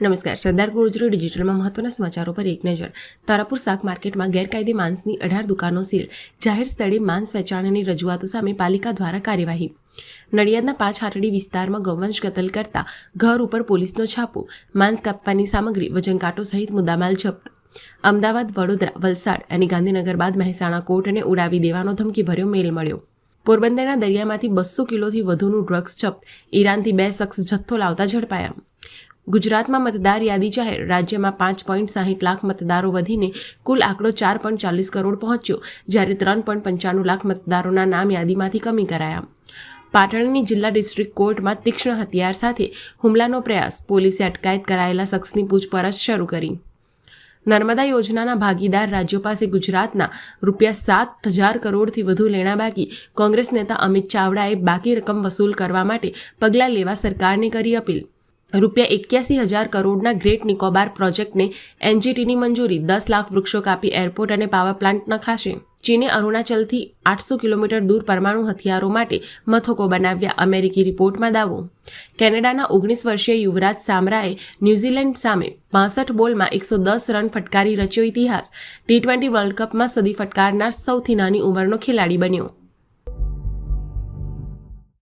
નમસ્કાર, સરદાર ગુર્જરી ડિજિટલમાં મહત્વના સમાચારો પર એક નજર. તારાપુર શાક માર્કેટમાં ગેરકાયદે માંસની અઢાર દુકાનો સીલ. જાહેર સ્થળે માંસ વેચાણની રજૂઆતો સામે પાલિકા દ્વારા કાર્યવાહી. નડિયાદના પાંચ હાટડી વિસ્તારમાં ગૌવંશ કતલ કરતા ઘર ઉપર પોલીસનો છાપો. માંસ કાપવાની સામગ્રી, વજનકાંટો સહિત મુદ્દામાલ જપ્ત. અમદાવાદ, વડોદરા, વલસાડ અને ગાંધીનગર બાદ મહેસાણા કોર્ટને ઉડાવી દેવાનો ધમકીભર્યો મેલ મળ્યો. પોરબંદરના દરિયામાંથી બસો કિલોથી વધુનું ડ્રગ્સ જપ્ત. ઈરાનથી બે શખ્સ જથ્થો લાવતા ઝડપાયા. ગુજરાતમાં મતદાર યાદી જાહેર. રાજ્યમાં પાંચ પોઈન્ટ સાહીઠ લાખ મતદારો વધીને કુલ આંકડો ચાર પોઈન્ટ ચાલીસ કરોડ પહોંચ્યો, જ્યારે ત્રણ પોઈન્ટ પંચાણું લાખ મતદારોના નામ યાદીમાંથી કમી કરાયા. પાટણની જિલ્લા ડિસ્ટ્રિક્ટ કોર્ટમાં તીક્ષ્ણ હથિયાર સાથે હુમલાનો પ્રયાસ, પોલીસે અટકાયત કરાયેલા શખ્સની પૂછપરછ શરૂ કરી. નર્મદા યોજનાના ભાગીદાર રાજ્યો પાસે ગુજરાતના રૂપિયા સાત હજાર કરોડથી વધુ લેણા બાકી. કોંગ્રેસ નેતા અમિત ચાવડાએ બાકી રકમ વસૂલ કરવા માટે પગલાં લેવા સરકારને કરી અપીલ. રૂપિયા એક્યાસી હજાર કરોડના ગ્રેટ નિકોબાર પ્રોજેક્ટને એનજીટીની મંજૂરી, દસ લાખ વૃક્ષો કાપી એરપોર્ટ અને પાવર પ્લાન્ટ નખાશે. ચીને અરુણાચલથી આઠસો કિલોમીટર દૂર પરમાણુ હથિયારો માટે મથકો બનાવ્યા, અમેરિકી રિપોર્ટમાં દાવો. કેનેડાના ઓગણીસ વર્ષીય યુવરાજ સામરાએ ન્યૂઝીલેન્ડ સામે પાસઠ બોલમાં એકસો દસ રન ફટકારી રચ્યો ઇતિહાસ. ટી ટ્વેન્ટી વર્લ્ડ કપમાં સદી ફટકારનાર સૌથી નાની ઉંમરનો ખેલાડી બન્યો.